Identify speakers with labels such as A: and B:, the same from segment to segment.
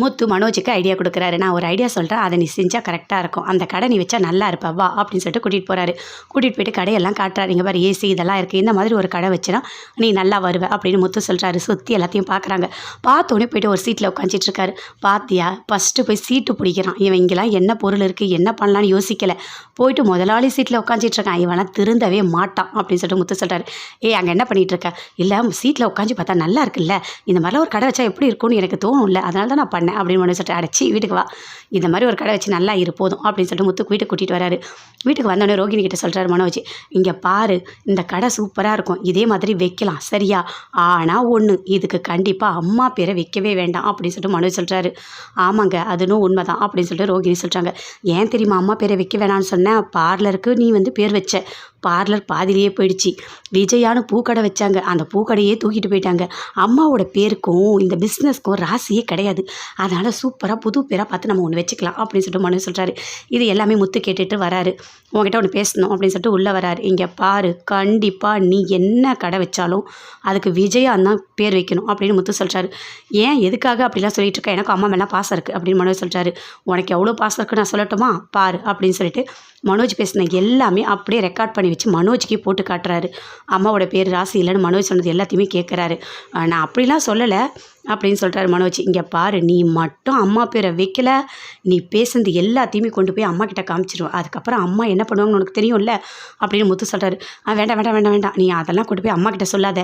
A: முத்து மனோஜுக்கு idea கொடுக்குறாரு. நான் ஒரு ஐடியா சொல்கிறேன் அதை நீ செஞ்சால் கரெக்டாக இருக்கும். அந்த கடை நீ வச்சா நல்லா இருப்பா. வா அப்படின்னு சொல்லிட்டு கூட்டிகிட்டு போகிறாரு கூட்டிகிட்டு போயிட்டு கடையெல்லாம் காட்டுறாரு. இங்கே பாரு ஏசி இதெல்லாம் இருக்குது இந்த மாதிரி ஒரு கடை வச்சுனா நீ நல்லா வருவ அப்படின்னு முத்து சொல்கிறாரு சுற்றி எல்லாத்தையும் பார்க்குறாங்க பார்த்தோன்னே போயிட்டு ஒரு சீட்டில் உட்காந்துட்டு இருக்காரு. பார்த்தியா ஃபஸ்ட்டு போய் சீட்டு பிடிக்கிறான். இவன் இங்கெல்லாம் என்ன பொருள் இருக்குது என்ன பண்ணலான்னு யோசிக்கலை. போயிட்டு முதலாளி சீட்டில் உட்காந்துட்டு இருக்கான். இவன்லாம் திருந்தவே மாட்டான் அப்படின்னு சொல்லிட்டு முத்து சொல்கிறாரு ஏ அங்கே என்ன பண்ணிகிட்டு இருக்க? இல்லை சீட்டில் உட்காந்து பார்த்தா நல்லா இருக்குல்ல. இந்த மாதிரிலாம் ஒரு கடை வச்சா எப்படி இருக்கும்னு எனக்கு தோணும் இல்லை அதனால தான் நான் பண்ணேன் அப்படின்னு மனு சொல்லிட்டு அடைச்சி வீட்டுக்கு வா. இந்த மாதிரி ஒரு கடை வச்சு நல்லா இரு போதும் அப்படின்னு சொல்லிட்டு முத்துக்கு வீட்டுக்கு கூட்டிகிட்டு வராரு. வீட்டுக்கு வந்தோடனே ரோகிணி கிட்ட சொல்கிறாரு மனோஜ் இங்கே பாரு இந்த கடை சூப்பராக இருக்கும். இதே மாதிரி வைக்கலாம் சரியா? ஆனால் ஒன்று இதுக்கு கண்டிப்பாக அம்மா பேரை வைக்கவே வேண்டாம் அப்படின்னு சொல்லிட்டு மனோஜ் சொல்கிறாரு ஆமாங்க அதுவும் உண்மைதான் அப்படின்னு சொல்லிட்டு ரோகிணி சொல்கிறாங்க ஏன் தெரியுமா அம்மா பேரை வைக்க வேணாம்னு சொன்னேன் பார்லருக்கு நீ வந்து பேர் வச்ச. பார்லர் பாதியிலேயே போயிடுச்சு. விஜயான்னு பூக்கடை வச்சாங்க. அந்த பூக்கடையே தூக்கிட்டு போயிட்டாங்க. அம்மாவோட பேருக்கும் இந்த பிஸ்னஸ்க்கும் ராசியே கிடையாது. அதனால் சூப்பராக புது பேராக பார்த்து நம்ம ஒன்று வச்சுக்கலாம் அப்படின்னு சொல்லிட்டு மனு சொல்கிறாரு இது எல்லாமே முத்து கேட்டுட்டு வராரு. உங்ககிட்ட ஒன்று பேசணும் அப்படின்னு சொல்லிட்டு உள்ளே வராரு. இங்கே பாரு கண்டிப்பாக நீ என்ன கடை வச்சாலும் அதுக்கு விஜயான் தான் பேர் வைக்கணும் அப்படின்னு முத்து சொல்கிறாரு ஏன் எதுக்காக அப்படிலாம் சொல்லிட்டு இருக்க? எனக்கு அம்மா மேலாம் பாசம் இருக்குது அப்படின்னு மனோஜ் சொல்கிறாரு உனக்கு எவ்வளோ பாசம் இருக்குது நான் சொல்லட்டுமா? பாரு அப்படின்னு சொல்லிட்டு மனோஜ் பேசின எல்லாமே அப்படியே ரெக்கார்ட் பண்ணி வச்சு மனோஜ்க்கே போட்டு காட்டுறாரு. அம்மாவோட பேர் ராசி இல்லைன்னு மனோஜ் சொன்னது எல்லாத்தையுமே கேட்குறாரு நான் அப்படிலாம் சொல்லலை. அப்படின்னு சொல்கிறாரு மனோஜ். இங்கே பாரு நீ மட்டும் அம்மா பேரை வைக்கல. நீ பேசுனது எல்லாத்தையுமே கொண்டு போய் அம்மா கிட்ட காமிச்சிருவோம் அதுக்கப்புறம் அம்மா என்ன பண்ணுவாங்கன்னு உனக்கு தெரியும்ல? அப்படின்னு முத்து சொல்கிறாரு ஆ வேண்டாம் வேண்டாம் வேண்டாம் வேண்டாம். நீ அதெல்லாம் கொண்டு போய் அம்மா கிட்ட சொல்லாத.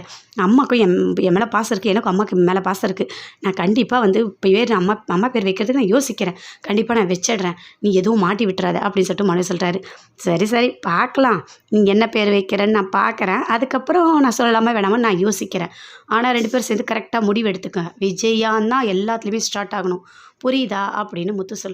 A: அம்மாக்கும் என் என் மேலே பாசம் இருக்குது எனக்கும் அம்மாவுக்கு மேலே பாசம் இருக்குது நான் கண்டிப்பாக வந்து இப்போ பேர் அம்மா அம்மா பேர் வைக்கிறதுக்கு நான் யோசிக்கிறேன். கண்டிப்பாக நான் வச்சிடுறேன். நீ எதுவும் மாட்டி விட்டுறாத. அப்படின்னு சொல்லிட்டு மனு சொல்கிறாரு சரி சரி. பார்க்கலாம் நீ என்ன பேர் வைக்கிறேன்னு நான் பார்க்குறேன் அதுக்கப்புறம் நான் சொல்லலாமா வேணாமா நான் யோசிக்கிறேன். ஆனால் ரெண்டு பேரும் சேர்ந்து கரெக்டாக முடிவு எடுத்துக்கோங்க விஜயான் தான் எல்லாத்துலேயுமே ஸ்டார்ட் ஆகணும். புரியுதா? அப்படின்னு முத்து சொல்